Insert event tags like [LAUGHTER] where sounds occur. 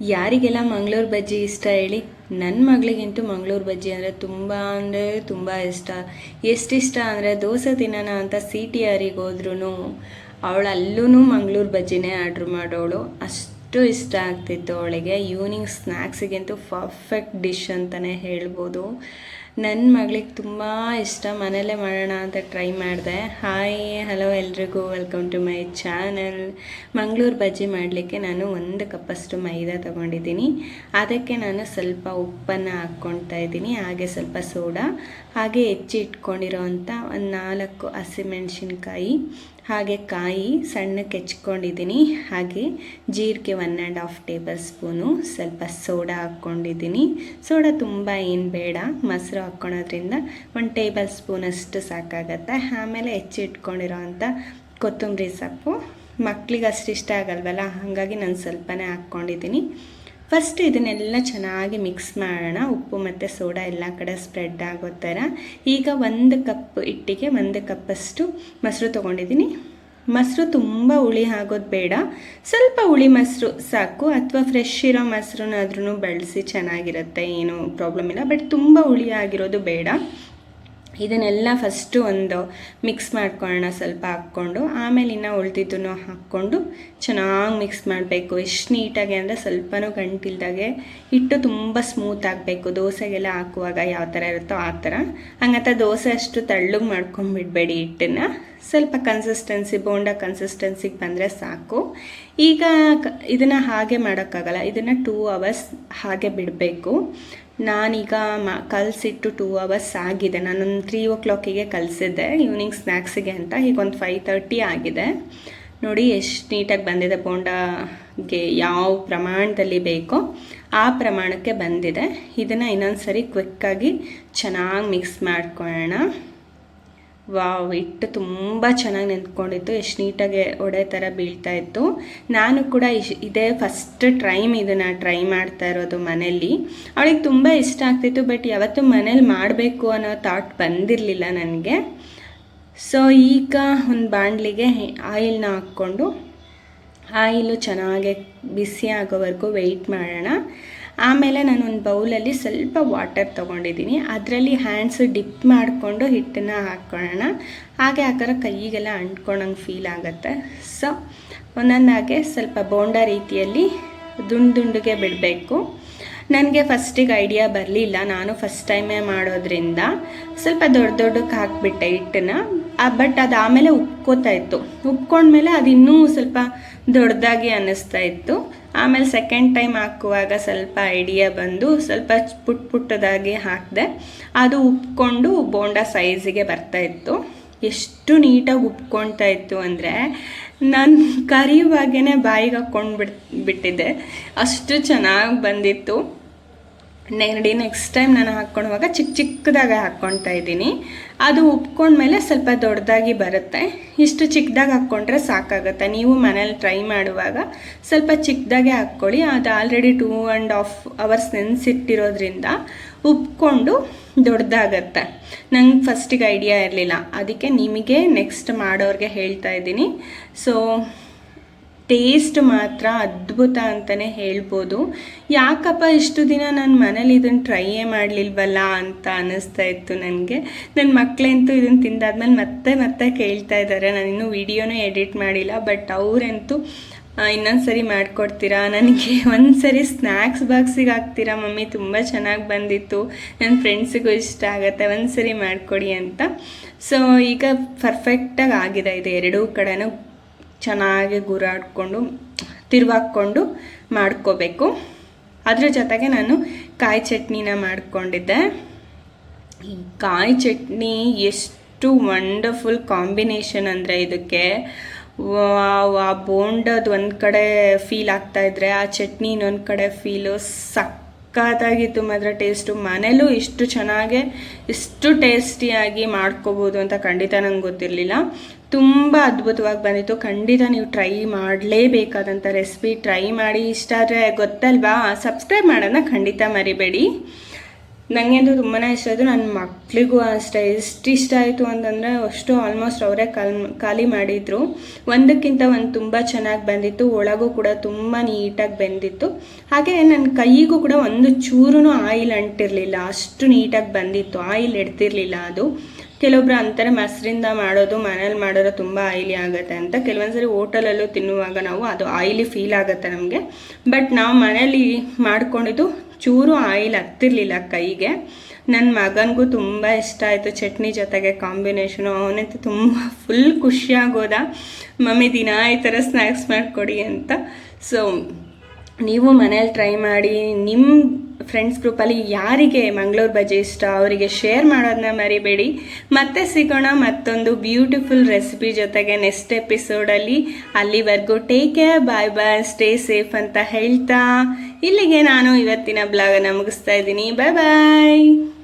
ಯಾರಿಗೆಲ್ಲ ಮಂಗಳೂರು ಬಜ್ಜಿ ಇಷ್ಟ ಹೇಳಿ ನನ್ನ ಮಗಳಿಗಂತೂ ಮಂಗಳೂರು ಬಜ್ಜಿ ಅಂದರೆ ತುಂಬ ಅಂದರೆ ತುಂಬ ಇಷ್ಟ. ಎಷ್ಟಿಷ್ಟ ಅಂದರೆ ದೋಸೆ ತಿನ್ನೋಣ ಅಂತ ಸಿ ಟಿ ಆರಿಗೆ ಹೋದ್ರೂ ಅವಳು ಅಲ್ಲೂ ಮಂಗಳೂರು ಬಜ್ಜಿನೇ ಆರ್ಡ್ರ್ ಮಾಡೋಳು. ಅಷ್ಟು ಇಷ್ಟ ಆಗ್ತಿತ್ತು ಅವಳಿಗೆ. ಈವ್ನಿಂಗ್ ಸ್ನ್ಯಾಕ್ಸಿಗಂತೂ ಪರ್ಫೆಕ್ಟ್ ಡಿಶ್ ಅಂತಲೇ ಹೇಳ್ಬೋದು. ನನ್ನ ಮಗಳಿಗೆ ತುಂಬ ಇಷ್ಟ ಮನೇಲೇ ಮಾಡೋಣ ಅಂತ ಟ್ರೈ ಮಾಡಿದೆ. ಹಾಯ್ ಹಲೋ ಎಲ್ರಿಗೂ welcome to my channel Mangaluru bajji ಮಾಡಲಿಕ್ಕೆ ನಾನು ಒಂದು ಕಪ್ಪಷ್ಟು ಮೈದಾ ತೊಗೊಂಡಿದ್ದೀನಿ. ಅದಕ್ಕೆ ನಾನು ಸ್ವಲ್ಪ ಉಪ್ಪನ್ನು ಹಾಕ್ಕೊಳ್ತಾ ಇದ್ದೀನಿ, ಹಾಗೆ ಸ್ವಲ್ಪ ಸೋಡಾ, ಹಾಗೆ ಹೆಚ್ಚಿ ಇಟ್ಕೊಂಡಿರೋವಂಥ ಒಂದು ನಾಲ್ಕು ಹಸಿಮೆಣಸಿನ್ಕಾಯಿ ಹಾಗೆ ಕಾಯಿ ಸಣ್ಣಕ್ಕೆ ಹೆಚ್ಕೊಂಡಿದ್ದೀನಿ. ಹಾಗೆ ಜೀರಿಗೆ one and half tablespoon ಸ್ವಲ್ಪ ಸೋಡಾ ಹಾಕ್ಕೊಂಡಿದ್ದೀನಿ. ಸೋಡಾ ತುಂಬ ಏನು ಬೇಡ, ಮೊಸರು ಹಾಕ್ಕೊಳೋದ್ರಿಂದ ಒಂದು ಟೇಬಲ್ ಸ್ಪೂನಷ್ಟು ಸಾಕಾಗತ್ತೆ. ಆಮೇಲೆ ಹೆಚ್ಚಿಟ್ಕೊಂಡಿರೋ ಅಂಥ ಕೊತ್ತಂಬರಿ ಸೊಪ್ಪು. ಮಕ್ಳಿಗೆ ಅಷ್ಟು ಇಷ್ಟ ಆಗಲ್ವಲ್ಲ, ಹಾಗಾಗಿ ನಾನು ಸ್ವಲ್ಪನೇ ಹಾಕ್ಕೊಂಡಿದ್ದೀನಿ. ಫಸ್ಟ್ ಇದನ್ನೆಲ್ಲ ಚೆನ್ನಾಗಿ ಮಿಕ್ಸ್ ಮಾಡೋಣ. ಉಪ್ಪು ಮತ್ತು ಸೋಡಾ ಎಲ್ಲ ಕಡೆ ಸ್ಪ್ರೆಡ್ ಆಗೋ ಥರ. ಈಗ ಒಂದು ಕಪ್ ಹಿಟ್ಟಿಗೆ ಒಂದು ಕಪ್ಪಷ್ಟು ಮೊಸರು ತೊಗೊಂಡಿದ್ದೀನಿ. ಮೊಸರು ತುಂಬ ಹುಳಿ ಆಗೋದು ಬೇಡ. ಸ್ವಲ್ಪ ಹುಳಿ ಮೊಸರು ಸಾಕು. ಅಥವಾ ಫ್ರೆಶ್ ಇರೋ ಮೊಸರನ್ನಾದ್ರೂ ಬಳಸಿ ಚೆನ್ನಾಗಿರುತ್ತೆ. ಏನೂ ಪ್ರಾಬ್ಲಮ್ ಇಲ್ಲ. ಬಟ್ ತುಂಬ ಹುಳಿ ಆಗಿರೋದು ಬೇಡ. ಇದನ್ನೆಲ್ಲ ಫಸ್ಟು ಒಂದು ಮಿಕ್ಸ್ ಮಾಡ್ಕೊಳ್ಳೋಣ ಸ್ವಲ್ಪ ಹಾಕ್ಕೊಂಡು, ಆಮೇಲೆ ಇನ್ನು ಉಳ್ತಿದ್ದನ್ನು ಹಾಕ್ಕೊಂಡು ಚೆನ್ನಾಗಿ ಮಿಕ್ಸ್ ಮಾಡಬೇಕು. ಎಷ್ಟು ನೀಟಾಗಿ ಅಂದರೆ ಸ್ವಲ್ಪನೂ ಗಂಟಿಲ್ದಾಗೆ ಹಿಟ್ಟು ತುಂಬ ಸ್ಮೂತ್ ಆಗಬೇಕು. ದೋಸೆಗೆಲ್ಲ ಹಾಕುವಾಗ ಯಾವ ಥರ ಇರುತ್ತೋ ಆ ಥರ ಹಂಗಂತ ದೋಸೆ ಅಷ್ಟು ತಳ್ಳಗೆ ಮಾಡ್ಕೊಂಡ್ಬಿಡ್ಬೇಡಿ ಹಿಟ್ಟನ್ನು. ಸ್ವಲ್ಪ ಕನ್ಸಿಸ್ಟೆನ್ಸಿ ಬೋಂಡ ಕನ್ಸಿಸ್ಟೆನ್ಸಿಗೆ ಬಂದರೆ ಸಾಕು. ಈಗ ಇದನ್ನು ಹಾಗೆ ಮಾಡೋಕ್ಕಾಗಲ್ಲ. ಇದನ್ನು ಟೂ ಅವರ್ಸ್ ಹಾಗೆ ಬಿಡಬೇಕು. ನಾನೀಗ ಮ, ಕಲಸಿಟ್ಟು ಟೂ ಅವರ್ಸ್ ಆಗಿದೆ. ನಾನೊಂದು ತ್ರೀ ಓ ಕ್ಲಾಕಿಗೆ ಕಲಿಸಿದ್ದೆ. ಈವ್ನಿಂಗ್ ಸ್ನ್ಯಾಕ್ಸಿಗೆ ಅಂತ. ಈಗ ಒಂದು ಫೈವ್ ತರ್ಟಿ ಆಗಿದೆ. ನೋಡಿ ಎಷ್ಟು ನೀಟಾಗಿ ಬಂದಿದೆ ಬೋಂಡಾಗೆ. ಯಾವ ಪ್ರಮಾಣದಲ್ಲಿ ಬೇಕೋ ಆ ಪ್ರಮಾಣಕ್ಕೆ ಬಂದಿದೆ. ಇದನ್ನು ಇನ್ನೊಂದು ಸರಿ ಕ್ವಿಕ್ಕಾಗಿ ಚೆನ್ನಾಗಿ ಮಿಕ್ಸ್ ಮಾಡ್ಕೊಳ್ಳೋಣ ವಾವ್, ಹಿಟ್ಟು ತುಂಬ ಚೆನ್ನಾಗಿ ನಿಂತ್ಕೊಂಡಿತ್ತು ಎಷ್ಟು ನೀಟಾಗಿ ಒಡೆ ಥರ ಬೀಳ್ತಾ ಇತ್ತು. ನಾನು ಕೂಡ ಇಶ್, ಇದೇ ಫಸ್ಟ್ ಟ್ರೈಮ್ ಇದನ್ನು ಟ್ರೈ ಮಾಡ್ತಾ ಇರೋದು ಮನೇಲಿ ಅವಳಿಗೆ ತುಂಬ ಇಷ್ಟ ಆಗ್ತಿತ್ತು ಬಟ್ ಯಾವತ್ತು ಮನೇಲಿ ಮಾಡಬೇಕು ಅನ್ನೋ ಥಾಟ್ ಬಂದಿರಲಿಲ್ಲ ನನಗೆ. ಸೊ ಈಗ ಒಂದು ಬಾಣಲಿಗೆ ಆಯಿಲ್ನ ಹಾಕ್ಕೊಂಡು, ಆಯಿಲು ಚೆನ್ನಾಗಿ ಬಿಸಿ ಆಗೋವರೆಗೂ ವೆಯ್ಟ್ ಮಾಡೋಣ. ಆಮೇಲೆ ನಾನು ಒಂದು ಬೌಲಲ್ಲಿ ಸ್ವಲ್ಪ ವಾಟರ್ ತೊಗೊಂಡಿದ್ದೀನಿ. ಅದರಲ್ಲಿ ಹ್ಯಾಂಡ್ಸ್ ಡಿಪ್ ಮಾಡಿಕೊಂಡು ಹಿಟ್ಟನ್ನು ಹಾಕ್ಕೊಳ್ಳೋಣ ಹಾಗೆ ಆ ಥರ ಕೈಗೆಲ್ಲ ಅಂಟ್ಕೊಂಡಂಗೆ ಫೀಲ್ ಆಗುತ್ತೆ. ಸೊ, ಒಂದೊಂದಾಗೆ ಸ್ವಲ್ಪ ಬೋಂಡ ರೀತಿಯಲ್ಲಿ ದುಂಡು ದುಂಡುಗೆ ಬಿಡಬೇಕು. ನನಗೆ ಫಸ್ಟಿಗೆ ಐಡಿಯಾ ಬರಲಿಲ್ಲ. ನಾನು ಫಸ್ಟ್ ಟೈಮೇ ಮಾಡೋದ್ರಿಂದ ಸ್ವಲ್ಪ ದೊಡ್ಡ ದೊಡ್ಡಕ್ಕೆ ಹಾಕಿಬಿಟ್ಟೆ ಹಿಟ್ಟನ್ನು. ಬಟ್ ಅದು ಆಮೇಲೆ ಉಪ್ಕೋತಾ ಇತ್ತು. ಉಪ್ಕೊಂಡ್ಮೇಲೆ ಅದು ಇನ್ನೂ ಸ್ವಲ್ಪ ದೊಡ್ಡದಾಗಿ ಅನ್ನಿಸ್ತಾ ಇತ್ತು. ಆಮೇಲೆ ಸೆಕೆಂಡ್ ಟೈಮ್ ಹಾಕುವಾಗ ಸ್ವಲ್ಪ ಐಡಿಯಾ ಬಂದು ಸ್ವಲ್ಪ ಪುಟ್ ಪುಟ್ಟದಾಗಿ ಹಾಕಿದೆ, ಅದು ಉಪ್ಕೊಂಡು ಬೋಂಡ ಸೈಜಿಗೆ ಬರ್ತಾ ಇತ್ತು. ಎಷ್ಟು ನೀಟಾಗಿ ಉಪ್ಕೊಳ್ತಾ ಇತ್ತು ಅಂದರೆ ನಾನು ಕರಿಯುವಾಗೇ ಬಾಯಿಗೆ ಹಾಕ್ಕೊಂಡು ಬಿಟ್ಟಿದ್ದೆ ಅಷ್ಟು ಚೆನ್ನಾಗಿ ಬಂದಿತ್ತು. ನೆಗಡಿ ನೆಕ್ಸ್ಟ್ ಟೈಮ್ ನಾನು ಹಾಕ್ಕೊಳ್ಳುವಾಗ ಚಿಕ್ಕ ಚಿಕ್ಕದಾಗಿ ಹಾಕ್ಕೊಳ್ತಾ ಇದ್ದೀನಿ. ಅದು ಉಪ್ಕೊಂಡ್ಮೇಲೆ ಸ್ವಲ್ಪ ದೊಡ್ಡದಾಗಿ ಬರುತ್ತೆ. ಇಷ್ಟು ಚಿಕ್ಕದಾಗಿ ಹಾಕ್ಕೊಂಡ್ರೆ ಸಾಕಾಗುತ್ತೆ. ನೀವು ಮನೇಲಿ ಟ್ರೈ ಮಾಡುವಾಗ ಸ್ವಲ್ಪ ಚಿಕ್ಕದಾಗೆ ಹಾಕ್ಕೊಳ್ಳಿ. ಅದು already two and half hours ನೆನೆಸಿಟ್ಟಿರೋದ್ರಿಂದ ಉಪ್ಕೊಂಡು ದೊಡ್ಡದಾಗತ್ತೆ. ನಂಗೆ ಫಸ್ಟಿಗೆ ಐಡಿಯಾ ಇರಲಿಲ್ಲ. ಅದಕ್ಕೆ ನಿಮಗೆ ನೆಕ್ಸ್ಟ್ ಮಾಡೋರಿಗೆ ಹೇಳ್ತಾ ಇದ್ದೀನಿ. ಸೊ ಟೇಸ್ಟ್ ಮಾತ್ರ ಅದ್ಭುತ ಅಂತಲೇ ಹೇಳ್ಬೋದು. ಯಾಕಪ್ಪ ಇಷ್ಟು ದಿನ ನಾನು ಮನೇಲಿ ಇದನ್ನು ಟ್ರೈಯೇ ಮಾಡಲಿಲ್ವಲ್ಲ ಅಂತ ಅನ್ನಿಸ್ತಾ ಇತ್ತು ನನಗೆ. ನನ್ನ ಮಕ್ಕಳಂತೂ ಇದನ್ನು ತಿಂದಾದ್ಮೇಲೆ ಮತ್ತೆ ಮತ್ತೆ ಕೇಳ್ತಾ ಇದ್ದಾರೆ ನಾನು ಇನ್ನೂ ವಿಡಿಯೋನೂ ಎಡಿಟ್ ಮಾಡಿಲ್ಲ, ಬಟ್ ಅವರಂತೂ ಇನ್ನೊಂದು ಸರಿ ಮಾಡಿಕೊಡ್ತೀರಾ? ನನಗೆ [LAUGHS] ಒಂದು ಸರಿ ಸ್ನ್ಯಾಕ್ಸ್ ಬಾಕ್ಸಿಗೆ ಹಾಕ್ತೀರಾ ಮಮ್ಮಿ? ತುಂಬ ಚೆನ್ನಾಗಿ ಬಂದಿತ್ತು. ನನ್ನ ಫ್ರೆಂಡ್ಸಿಗೂ ಇಷ್ಟ ಆಗುತ್ತೆ. ಒಂದು ಸರಿ ಮಾಡಿಕೊಡಿ ಅಂತ. ಸೊ, ಈಗ ಪರ್ಫೆಕ್ಟಾಗಿ ಆಗಿದೆ. ಇದು ಎರಡೂ ಕಡೆನೂ ಚೆನ್ನಾಗಿ ಗುರಾಡ್ಕೊಂಡು, ತಿರುವಾಕ್ಕೊಂಡು ಮಾಡ್ಕೋಬೇಕು. ಅದರ ಜೊತೆಗೆ ನಾನು ಕಾಯಿ ಚಟ್ನಿನ ಮಾಡಿಕೊಂಡಿದ್ದೆ. ಈ ಕಾಯಿ ಚಟ್ನಿ ಎಷ್ಟು ವಂಡರ್ಫುಲ್ ಕಾಂಬಿನೇಷನ್ ಅಂದರೆ ಇದಕ್ಕೆ. ಆ ಬೋಂಡದ ಒಂದು ಕಡೆ ಫೀಲ್ ಆಗ್ತಾಯಿದ್ರೆ ಆ ಚಟ್ನಿ ಇನ್ನೊಂದು ಕಡೆ ಫೀಲು ಸಕ್ಕತ್ತಾಗಿತ್ತು ಮಾತ್ರ ಟೇಸ್ಟು. ಮನೇಲೂ ಇಷ್ಟು ಚೆನ್ನಾಗೆ, ಇಷ್ಟು ಟೇಸ್ಟಿಯಾಗಿ ಮಾಡ್ಕೋಬೋದು ಅಂತ ಖಂಡಿತ ನಂಗೆ ಗೊತ್ತಿರಲಿಲ್ಲ. ತುಂಬ ಅದ್ಭುತವಾಗಿ ಬಂದಿತ್ತು. ಖಂಡಿತ ನೀವು ಟ್ರೈ ಮಾಡಲೇಬೇಕಾದಂಥ ರೆಸಿಪಿ ಟ್ರೈ ಮಾಡಿ. ಇಷ್ಟ ಆದರೆ ಗೊತ್ತಲ್ವಾ? ಸಬ್ಸ್ಕ್ರೈಬ್ ಮಾಡೋದನ್ನ ಖಂಡಿತ ಮರಿಬೇಡಿ. ನನಗಂತೂ ತುಂಬಾ ಇಷ್ಟ ಆಯಿತು. ನನ್ನ ಮಕ್ಕಳಿಗೂ ಅಷ್ಟೇ. ಎಷ್ಟು ಇಷ್ಟ ಆಯಿತು ಅಂತಂದರೆ ಅಷ್ಟು ಆಲ್ಮೋಸ್ಟ್ ಅವರೇ ಕಾಲ್ ಖಾಲಿ ಮಾಡಿದರು. ಒಂದಕ್ಕಿಂತ ಒಂದು ತುಂಬ ಚೆನ್ನಾಗಿ ಬಂದಿತ್ತು. ಒಳಗೂ ಕೂಡ ತುಂಬ ನೀಟಾಗಿ ಬೆಂದಿತ್ತು. ಹಾಗೆ ನನ್ನ ಕೈಗೂ ಕೂಡ ಒಂದು ಚೂರು ಆಯಿಲ್ ಅಂಟಿರಲಿಲ್ಲ. ಅಷ್ಟು ನೀಟಾಗಿ ಬಂದಿತ್ತು. ಆಯಿಲ್ ಎಡ್ತಿರ್ಲಿಲ್ಲ ಅದು. ಕೆಲವೊಬ್ರು ಅಂತಾರೆ, ಮೊಸರಿಂದ ಮಾಡೋದು, ಮನೇಲಿ ಮಾಡೋರು ತುಂಬ ಆಯಿಲಿ ಆಗುತ್ತೆ ಅಂತ. ಕೆಲವೊಂದ್ಸರಿ ಹೋಟೆಲಲ್ಲೂ ತಿನ್ನುವಾಗ ನಾವು ಅದು ಆಯಿಲಿ ಫೀಲ್ ಆಗುತ್ತೆ ನಮಗೆ. ಬಟ್ ನಾವು ಮನೇಲಿ ಮಾಡ್ಕೊಂಡಿದ್ದು ಚೂರು ಆಯಿಲ್ ಹತ್ತಿರಲಿಲ್ಲ ಕೈಗೆ. ನನ್ನ ಮಗನಿಗೂ ತುಂಬ ಇಷ್ಟ ಆಯಿತು ಚಟ್ನಿ ಜೊತೆಗೆ ಕಾಂಬಿನೇಷನು. ಅವನಂತೂ ತುಂಬ ಫುಲ್ ಖುಷಿಯಾಗೋದ ಮಮ್ಮಿ, ದಿನ ಈ ಥರ ಸ್ನ್ಯಾಕ್ಸ್ ಮಾಡಿಕೊಡಿ ಅಂತ. ಸೊ, ನೀವು ಮನೇಲಿ ಟ್ರೈ ಮಾಡಿ ನಿಮ್ಮ ಫ್ರೆಂಡ್ಸ್ ಗ್ರೂಪಲ್ಲಿ ಯಾರಿಗೆ ಮಂಗಳೂರು ಬಜ್ಜಿ ಇಷ್ಟ, ಅವರಿಗೆ ಶೇರ್ ಮಾಡೋದನ್ನ ಮರಿಬೇಡಿ. ಮತ್ತೆ ಸಿಗೋಣ ಮತ್ತೊಂದು ಬ್ಯೂಟಿಫುಲ್ ರೆಸಿಪಿ ಜೊತೆಗೆ ನೆಕ್ಸ್ಟ್ ಎಪಿಸೋಡಲ್ಲಿ ಅಲ್ಲಿವರೆಗೂ take care bye bye stay safe ಅಂತ ಹೇಳ್ತಾ. ಇಲ್ಲಿಗೆ ನಾನು ಇವತ್ತಿನ ಬ್ಲಾಗನ್ನು ಮುಗಿಸ್ತಾ ಇದ್ದೀನಿ. ಬಾಯ್ ಬಾಯ್